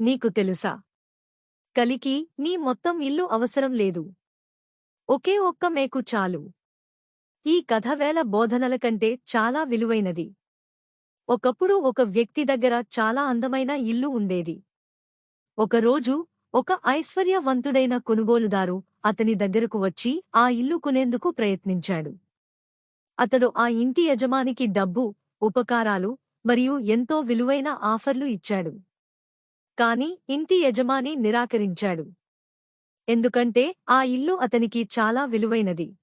నీకు తెలుసా? కలికి నీ మొత్తం ఇల్లు అవసరం లేదు. ఒకే ఒక్క మేకు చాలు. ఈ కథ వేల బోధనల కంటే చాలా విలువైనది. ఒకప్పుడు ఒక వ్యక్తి దగ్గర చాలా అందమైన ఇల్లు ఉండేది. ఒకరోజు ఒక ఐశ్వర్యవంతుడైన కొనుగోలుదారు అతని దగ్గరకు వచ్చి ఆ ఇల్లు కొనేందుకు ప్రయత్నించాడు. అతడు ఆ ఇంటి యజమానికి డబ్బు ఉపకారాలు మరియు ఎంతో విలువైన ఆఫర్లు ఇచ్చాడు. కాని ఇంటి యజమాని నిరాకరించాడు. ఎందుకంటే ఆ ఇల్లు అతనికి చాలా విలువైనది.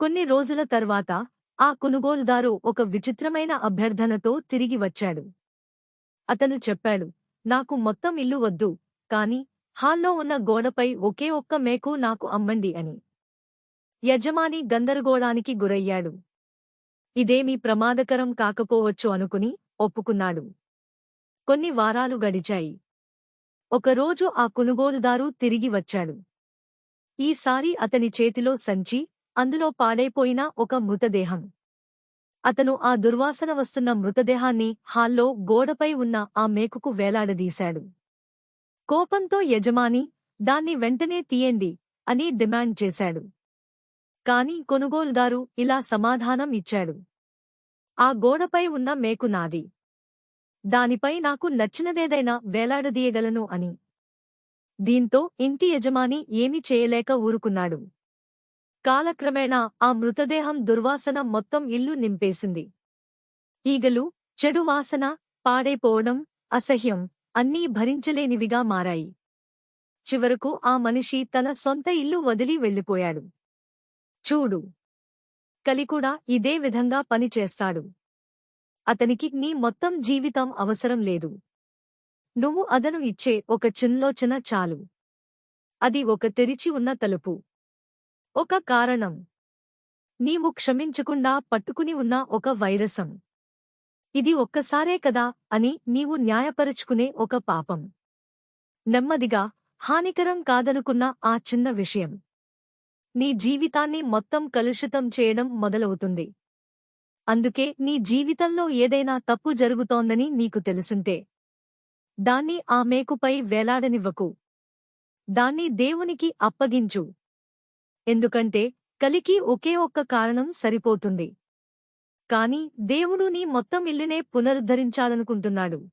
కొన్ని రోజుల తర్వాత ఆ కొనుగోలుదారు ఒక విచిత్రమైన అభ్యర్థనతో తిరిగి వచ్చాడు. అతను చెప్పాడు నాకు మొత్తం ఇల్లు వద్దు కాని హాల్లో ఉన్న గోడపై ఒకే ఒక్క మేకు నాకు అమ్మండి అని. యజమాని గందరగోళానికి గురయ్యాడు. ఇదేమీ ప్రమాదకరం కాకపోవచ్చు అనుకుని ఒప్పుకున్నాడు. కొన్ని వారాలు గడిచాయి. ఒకరోజు ఆ కొనుగోలుదారు తిరిగి వచ్చాడు. ఈసారి అతని చేతిలో సంచి అందులో పాడైపోయిన ఒక మృతదేహం. అతను ఆ దుర్వాసన వస్తున్న మృతదేహాన్ని హాల్లో గోడపై ఉన్న ఆ మేకుకు వేలాడదీశాడు. కోపంతో యజమాని దాన్ని వెంటనే తీయండి అని డిమాండ్ చేశాడు. కాని కొనుగోలుదారు ఇలా సమాధానం ఇచ్చాడు. ఆ గోడపై ఉన్న మేకు నాది. దానిపై నాకు నచ్చినదేదైనా వేలాడదీయగలను అని. దీంతో ఇంటి యజమాని ఏమీ చేయలేక ఊరుకున్నాడు. కాలక్రమేణా ఆ మృతదేహం దుర్వాసన మొత్తం ఇల్లు నింపేసింది. ఈగలు చెడు వాసన పాడైపోవడం అసహ్యం అన్నీ భరించలేనివిగా మారాయి. చివరకు ఆ మనిషి తన సొంత ఇల్లు వదిలి వెళ్ళిపోయాడు. చూడు. కలికూడా ఇదే విధంగా పనిచేస్తాడు. అతనికి నీ మొత్తం జీవితం అవసరం లేదు. నువ్వు అదను ఇచ్చే ఒక చిన్లోచన చాలు. అది ఒక తెరిచి ఉన్న తలుపు. ఒక కారణం. నీవు క్షమించకుండా పట్టుకుని ఉన్న ఒక వైరసం. ఇది ఒక్కసారే కదా అని నీవు న్యాయపరుచుకునే ఒక పాపం. నెమ్మదిగా హానికరం కాదనుకున్న ఆ చిన్న విషయం. నీ జీవితాన్ని మొత్తం కలుషితం చేయడం మొదలవుతుంది. అందుకే నీ జీవితంలో ఏదైనా తప్పు జరుగుతోందని నీకు తెలుసుంటే దాన్ని ఆ మేకుపై వేలాడనివ్వకు. దాన్ని దేవునికి అప్పగించు. ఎందుకంటే కలికి ఒకే ఒక్క కారణం సరిపోతుంది. కాని దేవుడు నీ మొత్తం ఇల్లునే పునరుద్ధరించాలనుకుంటున్నాడు.